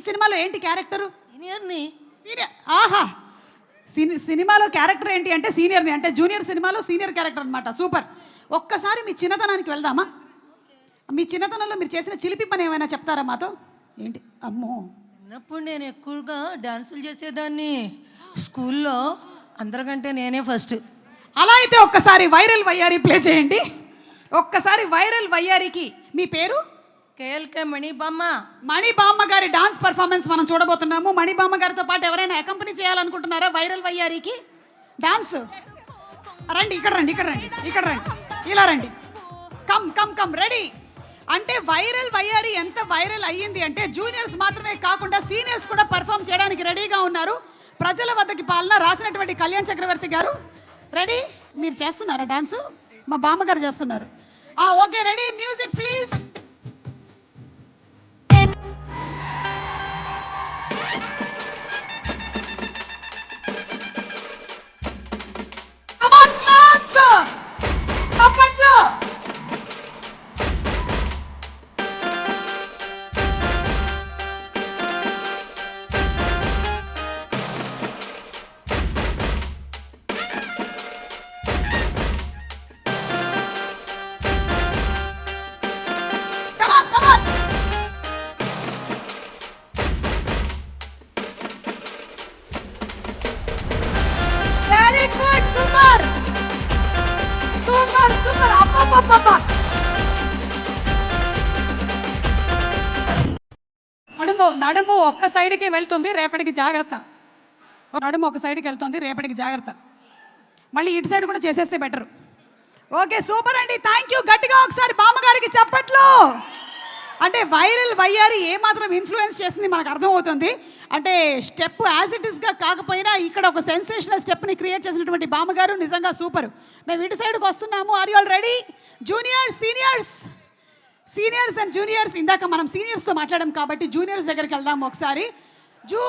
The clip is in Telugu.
ఈ సినిమాలో ఏంటి క్యారెక్టరు? సీనియర్ని. సీనియర్ ఆహా! సిని సినిమాలో క్యారెక్టర్ ఏంటి అంటే సీనియర్ని అంటే జూనియర్ సినిమాలో సీనియర్ క్యారెక్టర్ అనమాట సూపర్. ఒక్కసారి మీ చిన్నతనానికి వెళ్దామా? మీ చిన్నతనంలో మీరు చేసిన చిలిపి పని ఏమైనా చెప్తారా మాతో? ఏంటి? అమ్మో! చిన్నప్పుడు నేను ఎక్కువగా డాన్సులు చేసేదాన్ని. స్కూల్లో అందరికంటే నేనే ఫస్ట్. అలా అయితే ఒక్కసారి వైరల్ వయ్యారి ప్లే చేయండి. ఒక్కసారి వైరల్ వయ్యారికి. మీ పేరు? కేఎల్కే మణిబామ్మ. మణిబామ్మ గారి డాన్స్ పర్ఫార్మెన్స్ మనం చూడబోతున్నాము. మణిబామ్మ గారితో పాటు ఎవరైనా అకంపెనీ చేయాలనుకుంటున్నారా? వైరల్ వయ్యారికి? డాన్స్? రండి ఇక్కడ రండి ఇక్కడ రండి ఇక్కడ రండి. ఇలా రండి. Come come come ready. అంటే వైరల్ వయ్యారి ఎంత వైరల్ అయ్యింది అంటే జూనియర్స్ మాత్రమే కాకుండా సీనియర్స్ కూడా పర్ఫామ్ చేయడానికి రెడీగా ఉన్నారు. ప్రజల వద్దకి పాలన రాసినటువంటి కళ్యాణ్ చక్రవర్తి గారు. రెడీ? మీరు చేస్తున్నారా డాన్స్? మా బామ్మగారు చేస్తున్నారు. Okay ready. Music please. నడుము నడుము ఒక్క సైడ్కి వెళ్తుంది రేపటికి జాగ్రత్త. నడుము ఒక సైడ్కి వెళ్తుంది రేపటికి జాగ్రత్త. మళ్ళీ ఇటు సైడ్ కూడా చేసేస్తే బెటర్. ఓకే సూపర్ అండి. థ్యాంక్ యూ గట్టిగా ఒకసారి బామ్మగారికి చప్పట్లు. అంటే వైరల్ వయ్యారి ఏమాత్రం ఇన్ఫ్లుయెన్స్ చేసింది మనకు అర్థమవుతుంది. అంటే స్టెప్ యాజ్ ఇట్ ఇస్గా కాకపోయినా ఇక్కడ ఒక సెన్సేషనల్ స్టెప్ని క్రియేట్ చేసినటువంటి బామ్మగారు నిజంగా సూపర్. మేము ఇటు సైడ్కి వస్తున్నాము. Are you all ready juniors seniors seniors and juniors ఇందాక మనం సీనియర్స్తో మాట్లాడాం కాబట్టి జూనియర్స్ దగ్గరికి వెళ్దాం ఒకసారి. జూ